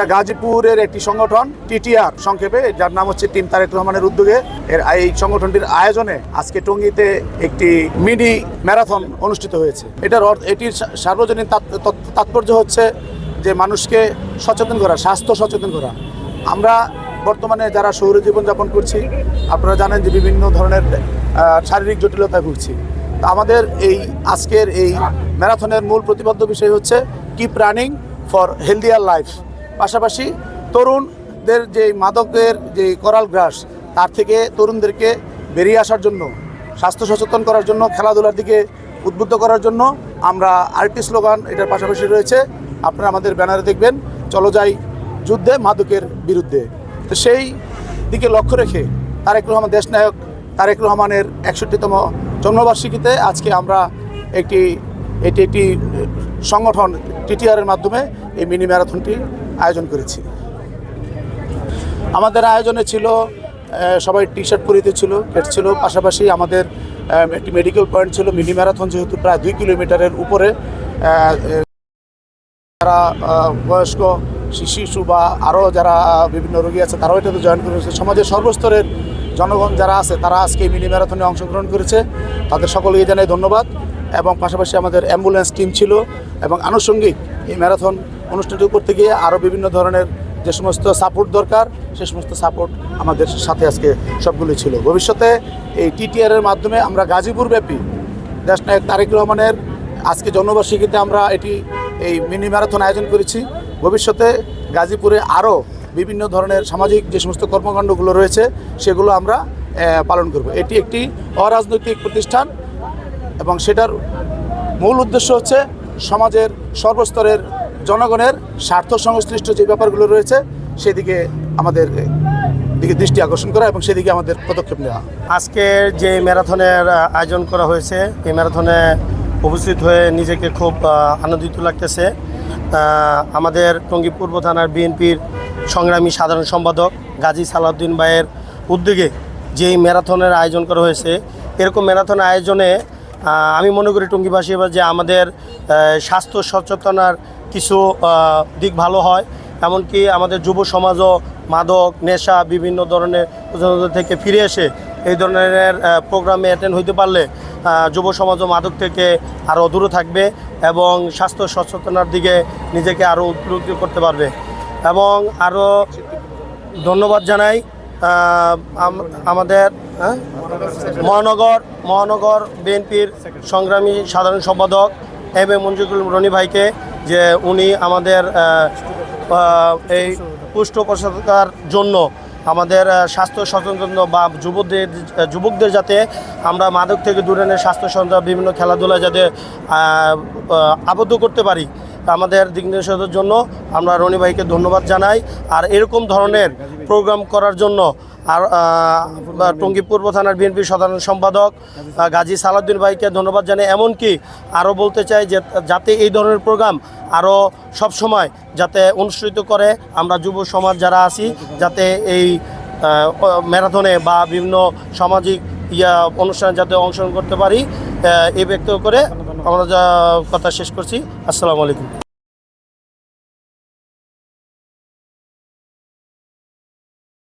এটা গাজীপুরের একটি সংগঠন, টিটিআর সংক্ষেপে, যার নাম হচ্ছে টিম তারেক রহমানের উদ্যোগে। এর এই সংগঠনটির আয়োজনে আজকে টঙ্গীতে একটি মিনি ম্যারাথন অনুষ্ঠিত হয়েছে। এটার অর্থ এটির সার্বজনীন তাৎ- তাৎপর্য হচ্ছে যে মানুষকে সচেতন করা, স্বাস্থ্য সচেতন করা। আমরা বর্তমানে যারা শহুরে জীবনযাপন করছি, আপনারা জানেন যে বিভিন্ন ধরনের শারীরিক জটিলতা ভুগছি। তা আমাদের এই আজকের এই ম্যারাথনের মূল প্রতিবদ্ধ বিষয় হচ্ছে keep running for healthier life পাশাপাশি তরুণদের যে মাদকের যে করাল গ্রাস, তার থেকে তরুণদেরকে বেরিয়ে আসার জন্য, স্বাস্থ্য সচেতন করার জন্য, খেলাধুলার দিকে উদ্বুদ্ধ করার জন্য আমরা আরেকটি স্লোগান এটার পাশাপাশি রয়েছে। আপনারা আমাদের ব্যানারে দেখবেন, চলো যাই যুদ্ধে মাদকের বিরুদ্ধে। তো সেই দিকে লক্ষ্য রেখে তারেক রহমান দেশনায়ক তারেক রহমানের একষট্টিতম জন্মবার্ষিকীতে আজকে আমরা একটি, এটি একটি সংগঠন টিটিআরের মাধ্যমে এই মিনি ম্যারাথনটি আয়োজন করেছি। আমাদের আয়োজনে ছিল সবাই টি শার্ট পরিতে ছিল পেট ছিল, পাশাপাশি আমাদের একটি মেডিকেল পয়েন্ট ছিল মিনি ম্যারাথন যেহেতু প্রায় দুই কিলোমিটারের উপরে যারা বয়স্ক, শিশু বা আরও যারা বিভিন্ন রোগী আছে, তারাও এটা এটাতে জয়েন করেছে। সমাজের সর্বস্তরের জনগণ যারা আছে, তারা আজকে মিনি ম্যারাথনে অংশগ্রহণ করেছে। তাদের সকলকে জানাই ধন্যবাদ এবং পাশাপাশি আমাদের অ্যাম্বুলেন্স টিম ছিল এবং আনুষঙ্গিক এই ম্যারাথন অনুষ্ঠানটি করতে গিয়ে আরও বিভিন্ন ধরনের যে সমস্ত সাপোর্ট দরকার, সে সমস্ত সাপোর্ট আমাদের সাথে আজকে সবগুলি ছিল। ভবিষ্যতে এই টিটিআর এর মাধ্যমে আমরা গাজীপুর ব্যাপী দেশনায়ক তারেক রহমানের আজকে জন্মবার্ষিকীতে আমরা এটি, এই মিনি ম্যারাথন আয়োজন করেছি। ভবিষ্যতে গাজীপুরে আরও বিভিন্ন ধরনের সামাজিক যে সমস্ত কর্মকাণ্ডগুলো রয়েছে, সেগুলো আমরা পালন করব। এটি একটি অরাজনৈতিক প্রতিষ্ঠান এবং সেটার মূল উদ্দেশ্য হচ্ছে সমাজের সর্বস্তরের জনগণের স্বার্থ সংশ্লিষ্ট যে ব্যাপারগুলো রয়েছে, সেদিকে আমাদের দিকে দৃষ্টি আকর্ষণ করা এবং সেদিকে আমাদের পদক্ষেপ নেওয়া। আজকে যে ম্যারাথনের আয়োজন করা হয়েছে, এই ম্যারাথনে উপস্থিত হয়ে নিজেকে খুব আনন্দিত লাগতেছে। আমাদের টঙ্গী পূর্ব থানার বিএনপির সংগ্রামী সাধারণ সম্পাদক গাজী সালাউদ্দিন ভাইয়ের উদ্যোগে যে ম্যারাথনের আয়োজন করা হয়েছে, এরকম ম্যারাথন আয়োজনে আমি মনে করি টঙ্গীবাসী এবার যে আমাদের স্বাস্থ্য সচেতনার কিছু দিক ভালো হয়। এমনকি আমাদের যুব সমাজও মাদক, নেশা, বিভিন্ন ধরনের থেকে ফিরে এসে এই ধরনের প্রোগ্রামে অ্যাটেন্ড হইতে পারলে যুব সমাজও মাদক থেকে আরও দূরে থাকবে এবং স্বাস্থ্য সচেতনার দিকে নিজেকে আরও উদ্বুদ্ধ করতে পারবে। এবং আরও ধন্যবাদ জানাই আমাদের হ্যাঁ? মহানগর মহানগর বিএনপির সংগ্রামী সাধারণ সম্পাদক এম এ মঞ্জুকুল রনি ভাইকে। যে উনি আমাদের এই পুষ্ঠপোষকতার জন্য আমাদের স্বাস্থ্য সচেতন বা যুবদের যুবকদের যাতে আমরা মাদক থেকে দূরে নিয়ে স্বাস্থ্য সচেতন বিভিন্ন খেলাধুলা যাতে আবদ্ধ করতে পারি। আমাদের দিক নির্দেশনের জন্য আমরা রনি ভাইকে ধন্যবাদ জানাই। আর এরকম ধরনের প্রোগ্রাম করার জন্য আর টঙ্গী পূর্ব থানার বিএনপি সাধারণ সম্পাদক গাজী সালাউদ্দিন ভাইকে ধন্যবাদ জানাই। এমনকি আরও বলতে চাই যে, যাতে এই ধরনের প্রোগ্রাম আরও সবসময় যাতে অনুষ্ঠিত করে, আমরা যুব সমাজ যারা আছি, যাতে এই ম্যারাথনে বা বিভিন্ন সামাজিক ইয়া অনুষ্ঠানে যাতে অংশগ্রহণ করতে পারি এই ব্যক্ত করে আমরা যা কথা শেষ করছি আসসালামু আলাইকুম।